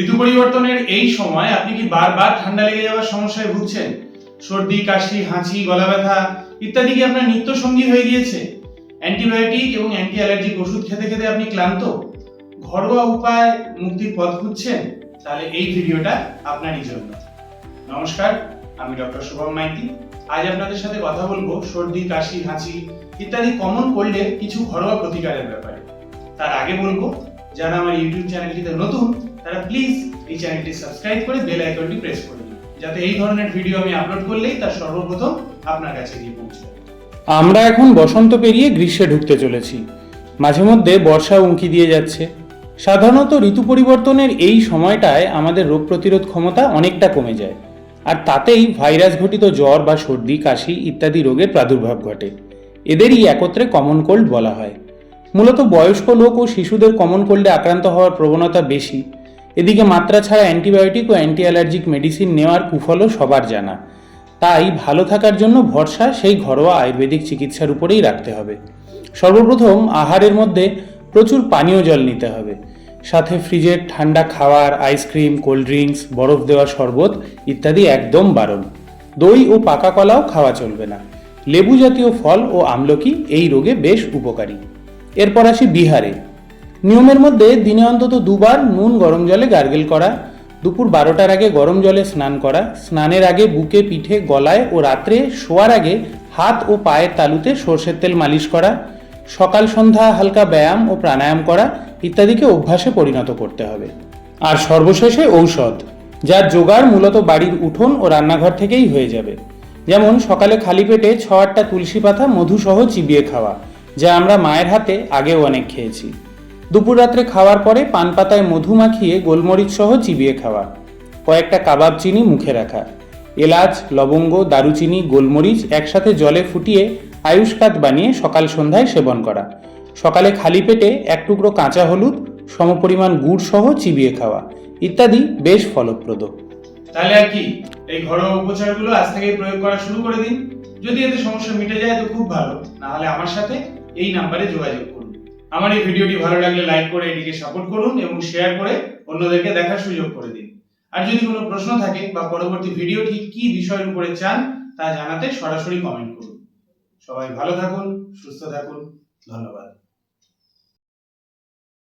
ঋতু পরিবর্তনের এই সময় আপনি কি বারবার ঠান্ডা লেগে যাওয়ার সমস্যায় ভুগছেন? সর্দি, কাশি, হাঁচি, গলা ব্যথা ইত্যাদি কি আপনার নিত্য সঙ্গী হয়ে গিয়েছে? অ্যান্টিবায়োটিক এবং অ্যান্টি অ্যালার্জিক ওষুধ খেতে খেতে আপনি ক্লান্ত? ঘরোয়া উপায় মুক্তির পথ খুঁজছেন? তাহলে এই ভিডিওটা আপনারই জন্য। নমস্কার, আমি ডক্টর শুভম মাইতি। আজ আপনাদের সাথে কথা বলব সর্দি, কাশি, হাঁচি ইত্যাদি কমন কোল্ডের কিছু ঘরোয়া প্রতিকারের ব্যাপারে। তার আগে বলব, যারা আমার ইউটিউব চ্যানেলটিতে নতুন তারা প্লিজ এই চ্যানেলটি সাবস্ক্রাইব করে বেল আইকনটি প্রেস করে দিন। যাতে এই ধরনের ভিডিও আমি আপলোড করলেই তার সর্বপ্রথম আপনার কাছে গিয়ে পৌঁছবে আমরা এখন বসন্ত পেরিয়ে গ্রীষ্মে ঢুকতে চলেছি। মাঝে মধ্যে বর্ষা উঁকি দিয়ে যাচ্ছে। সাধারণত ঋতু পরিবর্তনের এই সময়টায় আমাদের রোগ প্রতিরোধ ক্ষমতা অনেকটা কমে যায়। আর তাতেই ভাইরাস ঘটিত জ্বর বা সর্দি, কাশি ইত্যাদি রোগের প্রাদুর্ভাব ঘটে। এদেরই একত্রে কমন কোল্ড বলা হয়। মূলত বয়স্ক লোক ও শিশুদের কমন কোল্ডে আক্রান্ত হওয়ার প্রবণতা বেশি। এদিকে মাত্রা ছাড়া অ্যান্টিবায়োটিক ও অ্যান্টি অ্যালার্জিক মেডিসিন নেওয়ার কুফলও সবার জানা। তাই ভালো থাকার জন্য ভরসা সেই ঘরোয়া আয়ুর্বেদিক চিকিৎসার উপরেই রাখতে হবে। সর্বপ্রথম আহারের মধ্যে প্রচুর পানীয় জল নিতে হবে। সাথে ফ্রিজের ঠান্ডা খাবার আইসক্রিম কোল্ড ড্রিঙ্কস বরফ দেওয়া শরবত ইত্যাদি একদম বারণ। দই ও পাকা কলাও খাওয়া চলবে না। লেবু জাতীয় ফল ও আমলকি এই রোগে বেশ উপকারী। এরপর আসি বিহারে। নিয়মের মধ্যে দিনে অন্তত দুবার নুন গরম জলে গার্গেল করা, দুপুর বারোটার আগে গরম জলে স্নান করা, স্নানের আগে বুকে পিঠে, গলায় ও রাত্রে শোয়ার আগে হাত ও পায়ের তালুতে সর্ষের তেল মালিশ করা, সকাল সন্ধ্যা হালকা ব্যায়াম ও প্রাণায়াম করা ইত্যাদিকে অভ্যাসে পরিণত করতে হবে। আর সর্বশেষে ঔষধ যার জোগাড় মূলত বাড়ির উঠোন ও রান্নাঘর থেকেই হয়ে যাবে। যেমন সকালে খালি পেটে ছ আটটা তুলসী পাতা মধুসহ চিবিয়ে খাওয়া, যা আমরা মায়ের হাতে আগেও অনেক খেয়েছি। দুপুর রাত্রে খাওয়ার পরে পান পাতায় মধু মাখিয়ে গোলমরিচ সহ চিবিয়ে খাওয়া। কয়েকটা কাবাব চিনি মুখে রাখা। এলাচ, লবঙ্গ, দারুচিনি, গোলমরিচ একসাথে জলে ফুটিয়ে আয়ুষ্কাত বানিয়ে সকাল সন্ধ্যায় সেবন করা। সকালে খালি পেটে এক টুকরো কাঁচা হলুদ, সমপরিমাণ গুড় সহ চিবিয়ে খাওয়া। ইত্যাদি বেশ ফলপ্রদ। তাহলে আর কি? এই ঘরোয়া উপচারগুলো আজ থেকেই প্রয়োগ করা শুরু করে দিন। যদি এতে সমস্যা মিটে যায় তো খুব ভালো। না হলে আমার সাথে এই নাম্বারে যোগাযোগ করুন। আমার এই ভিডিওটি ভালো লাগলে লাইক করে এটিকে সাপোর্ট করুন এবং শেয়ার করে অন্যদেরকে দেখার সুযোগ করে দিন। আর যদি কোনো প্রশ্ন থাকে বা পরবর্তী ভিডিওটি কি বিষয়ের উপরে চান, তা জানাতে সরাসরি কমেন্ট করুন। সবাই ভালো থাকুন, সুস্থ থাকুন, ধন্যবাদ।